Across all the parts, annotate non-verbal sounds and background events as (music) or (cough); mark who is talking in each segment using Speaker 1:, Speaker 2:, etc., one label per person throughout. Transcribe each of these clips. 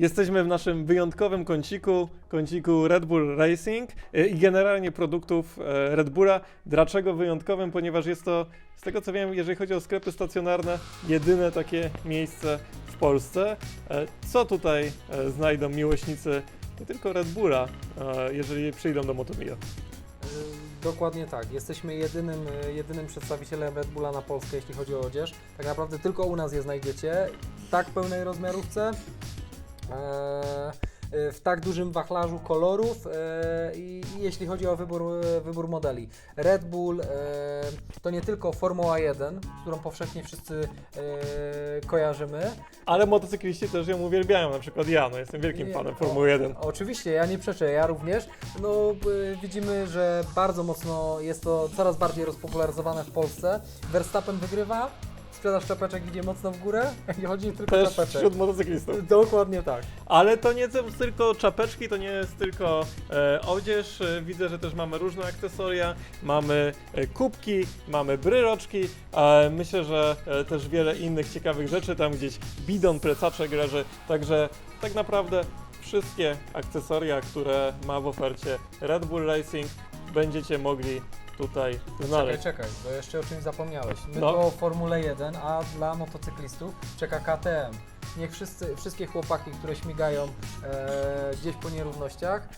Speaker 1: Jesteśmy w naszym wyjątkowym kąciku, kąciku Red Bull Racing y, i generalnie produktów e, Red Bulla. Dlaczego wyjątkowym? Ponieważ jest to, z tego co wiem, jeżeli chodzi o sklepy stacjonarne, jedyne takie miejsce w Polsce. E, Co tutaj e, znajdą miłośnicy nie tylko Red Bulla, e, jeżeli przyjdą do Motomio?
Speaker 2: Y, Dokładnie tak. Jesteśmy jedynym, jedynym przedstawicielem Red Bulla na Polskę, jeśli chodzi o odzież. Tak naprawdę tylko u nas je znajdziecie. Tak pełnej rozmiarówce, e, w tak dużym wachlarzu kolorów e, i i jeśli chodzi o wybór, e, wybór modeli. Red Bull e, to nie tylko Formuła 1, którą powszechnie wszyscy e, kojarzymy,
Speaker 1: Ale motocykliści też ją uwielbiają, na przykład ja, no jestem wielkim
Speaker 2: Nie,
Speaker 1: fanem
Speaker 2: o-
Speaker 1: Formuły 1.
Speaker 2: Oczywiście, ja nie przeczę, ja również. No, widzimy, że bardzo mocno jest to coraz bardziej rozpopularyzowane w Polsce. Verstappen wygrywa, sprzedaż czapeczek idzie mocno w górę (laughs) i chodzi tylko o
Speaker 1: Też
Speaker 2: czapeczek.
Speaker 1: wśród motocyklistów.
Speaker 2: Dokładnie tak.
Speaker 1: Ale to nie są tylko czapeczki, to nie jest tylko e, odzież. E, widzę, że też mamy różne akcesoria, mamy e, kubki, mamy bryloczki. E, myślę, że e, też wiele innych ciekawych rzeczy. Tam gdzieś bidon, plecaczek leży. Także tak naprawdę wszystkie akcesoria, które ma w ofercie Red Bull Racing, będziecie mogli tutaj
Speaker 2: Czekaj,
Speaker 1: znaleźć.
Speaker 2: czekaj, bo jeszcze o czymś zapomniałeś. My
Speaker 1: No.
Speaker 2: to o Formule 1, a dla motocyklistów czeka KTM. Niech wszyscy, wszystkie chłopaki, które śmigają e, gdzieś po nierównościach,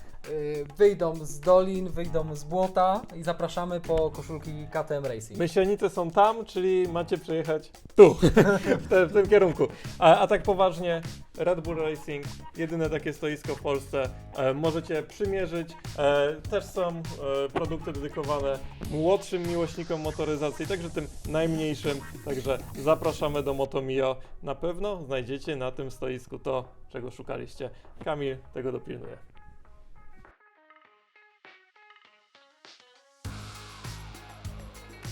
Speaker 2: wyjdą z dolin, wyjdą z błota i zapraszamy po koszulki KTM Racing.
Speaker 1: Myślenice są tam, czyli macie przejechać tu, w, te, w tym kierunku. A, a tak poważnie, Red Bull Racing, jedyne takie stoisko w Polsce, e, możecie przymierzyć. E, też są e, produkty dedykowane młodszym miłośnikom motoryzacji, także tym najmniejszym. Także zapraszamy do Motomio. Na pewno znajdziecie na tym stoisku to, czego szukaliście. Kamil tego dopilnuje.